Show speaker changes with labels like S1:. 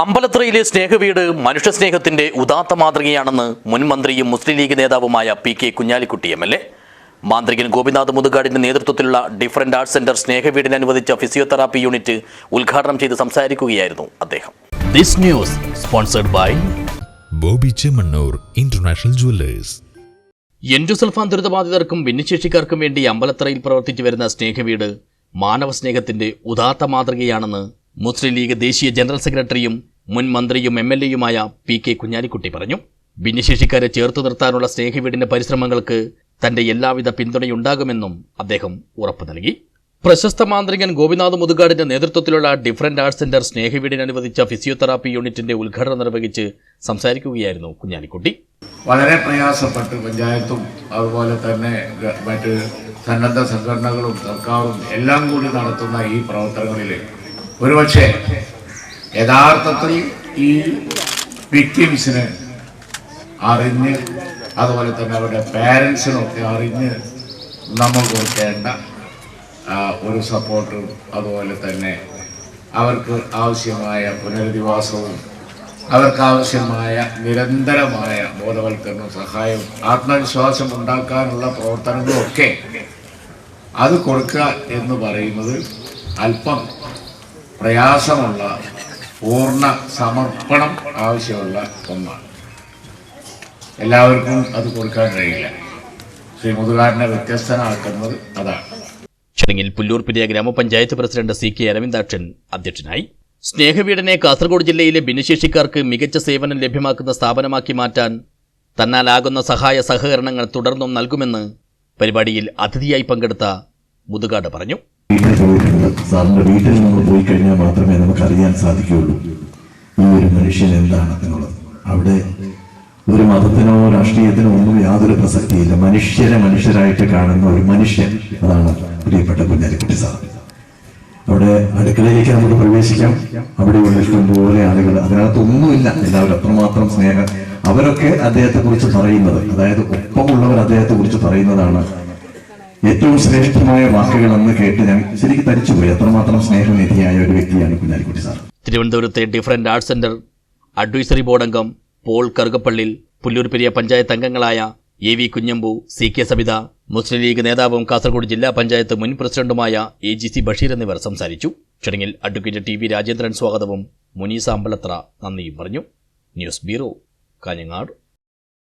S1: അമ്പലത്രയിലെ സ്നേഹവീട് മനുഷ്യസ്നേഹത്തിന്റെ ഉദാത്ത മാതൃകയാണെന്ന് മുൻ മന്ത്രിയും മുസ്ലിം ലീഗ് നേതാവുമായ P K Kunhalikutty M L A. മാന്ത്രികൻ Gopinath മുതുകാടിന്റെ നേതൃത്വത്തിലുള്ള ഡിഫറന്റ് ആർട്സ് സെന്റർ സ്നേഹവീടിന് അനുവദിച്ച ഫിസിയോതെറാപ്പി യൂണിറ്റ് ഉദ്ഘാടനം ചെയ്ത് സംസാരിക്കുകയായിരുന്നു അദ്ദേഹം. This news sponsored by
S2: Boby Chemmanur international jewellers.
S1: Endosulfan ദുരിതബാധിതർക്കും ഭിന്നശേഷിക്കാർക്കും വേണ്ടി അമ്പലത്രയിൽ പ്രവർത്തിച്ചു വരുന്ന സ്നേഹവീട് മാനവ സ്നേഹത്തിന്റെ ഉദാത്ത മാതൃകയാണെന്ന് മുസ്ലിം ലീഗ് ദേശീയ ജനറൽ സെക്രട്ടറിയും മുൻ മന്ത്രിയും എം എൽ എയുമായ പി കെ കുഞ്ഞാലിക്കുട്ടി പറഞ്ഞു. ഭിന്നശേഷിക്കാരെ ചേർത്തു നിർത്താനുള്ള സ്നേഹവീടിന്റെ പരിശ്രമങ്ങൾക്ക് തന്റെ എല്ലാവിധ പിന്തുണയുണ്ടാകുമെന്നും അദ്ദേഹം ഉറപ്പു നൽകി. പ്രശസ്ത മാന്ത്രികൻ ഗോപിനാഥ് മുതുകാടിന്റെ നേതൃത്വത്തിലുള്ള ഡിഫറന്റ് ആർട്സ് സെന്റർ സ്നേഹവീടിന് അനുവദിച്ച ഫിസിയോതെറാപ്പി യൂണിറ്റിന്റെ ഉദ്ഘാടനം നിർവഹിച്ച് സംസാരിക്കുകയായിരുന്നു കുഞ്ഞാലിക്കുട്ടി.
S3: വളരെ പ്രയാസപ്പെട്ട് പഞ്ചായത്തും അതുപോലെ തന്നെ മറ്റ് സന്നദ്ധ സംഘടനകളും സർക്കാരും എല്ലാം കൂടി നടത്തുന്ന ഈ പ്രവർത്തനങ്ങളിൽ ഒരുപക്ഷെ യഥാർത്ഥത്തിൽ ഈ വിക്ടിംസിന് അറിഞ്ഞ് അതുപോലെ തന്നെ അവരുടെ പാരൻസിനൊക്കെ അറിഞ്ഞ് നമ്മൾ കൊടുക്കേണ്ട ഒരു സപ്പോർട്ടും അതുപോലെ തന്നെ അവർക്ക് ആവശ്യമായ പുനരധിവാസവും അവർക്ക് ആവശ്യമായ നിരന്തരമായ ബോധവൽക്കരണവും സഹായവും ആത്മവിശ്വാസം ഉണ്ടാക്കാനുള്ള പ്രവർത്തനങ്ങളൊക്കെ അത് കൊടുക്കുക എന്ന് പറയുന്നത് അല്പം പ്രയാസമുള്ള പൂർണ സമർപ്പണം ആവശ്യമുള്ള ഒന്നാണ്. എല്ലാവർക്കും അത് കൊടുക്കാൻ കഴിയില്ല. ശ്രീ മുതുകാരനെ വ്യത്യസ്തനാക്കുന്നത് അതാണ്.
S1: ചടങ്ങിൽ പുല്ലൂർപിരിയ ഗ്രാമപഞ്ചായത്ത് പ്രസിഡന്റ് സി കെ അരവിന്ദാക്ഷൻ അധ്യക്ഷനായി. സ്നേഹവീടനെ കാസർഗോഡ് ജില്ലയിലെ ഭിന്നശേഷിക്കാർക്ക് മികച്ച സേവനം ലഭ്യമാക്കുന്ന സ്ഥാപനമാക്കി മാറ്റാൻ തന്നാലാകുന്ന സഹായ സഹകരണങ്ങൾ തുടർന്നും നൽകുമെന്ന് പരിപാടിയിൽ അതിഥിയായി പങ്കെടുത്ത മുതുകാട് പറഞ്ഞു.
S4: സാറിന്റെ വീട്ടിൽ നമ്മൾ പോയി കഴിഞ്ഞാൽ മാത്രമേ നമുക്ക് അറിയാൻ സാധിക്കുകയുള്ളൂ. ഈ ഒരു മനുഷ്യൻ എന്താണ് എന്നുള്ളത്. അവിടെ ഒരു മതത്തിനോ രാഷ്ട്രീയത്തിനോ ഒന്നും യാതൊരു പ്രസക്തിയില്ല. മനുഷ്യരെ മനുഷ്യരായിട്ട് കാണുന്ന ഒരു മനുഷ്യൻ അതാണ് പ്രിയപ്പെട്ട കുഞ്ഞാലിക്കുട്ടി സാർ. അവിടെ അടുക്കളയിലേക്ക് നമുക്ക് പ്രവേശിക്കാം. അവിടെ അവിടെയുള്ള ഇഷ്ടംപോലെ ആളുകൾ. അതിനകത്തൊന്നുമില്ല. എല്ലാവരും അത്രമാത്രം സ്നേഹം. അവരൊക്കെ അദ്ദേഹത്തെ കുറിച്ച് പറയുന്നത് അതായത് ഒപ്പമുള്ളവർ അദ്ദേഹത്തെ കുറിച്ച് പറയുന്നതാണ് ഏറ്റവും ശ്രേഷ്ഠമായ വാക്കുകൾ അന്ന് കേട്ട് ഞാൻ ശരിക്കും തരിച്ചുപോയി. അത്രമാത്രം സ്നേഹനിധിയായ ഒരു വ്യക്തിയാണ് കുഞ്ഞാലിക്കുട്ടി സാർ.
S1: തിരുവനന്തപുരത്തെ different arts centre advisory board അംഗം പോൾ കറുകപ്പള്ളിൽ പുല്ലൂർപെരിയ പഞ്ചായത്ത് അംഗങ്ങളായ A V Kunhambu C K Sabitha Muslim League നേതാവും കാസർഗോഡ് ജില്ലാ പഞ്ചായത്ത് മുൻ പ്രസിഡന്റുമായ എ ജി സി ബഷീർ എന്നിവർ സംസാരിച്ചു. ചടങ്ങിൽ അഡ്വക്കേറ്റ് ടി വി രാജേന്ദ്രൻ സ്വാഗതവും മുനീസ അമ്പലത്ര നന്ദിയും പറഞ്ഞു. News bureau Kanhangad.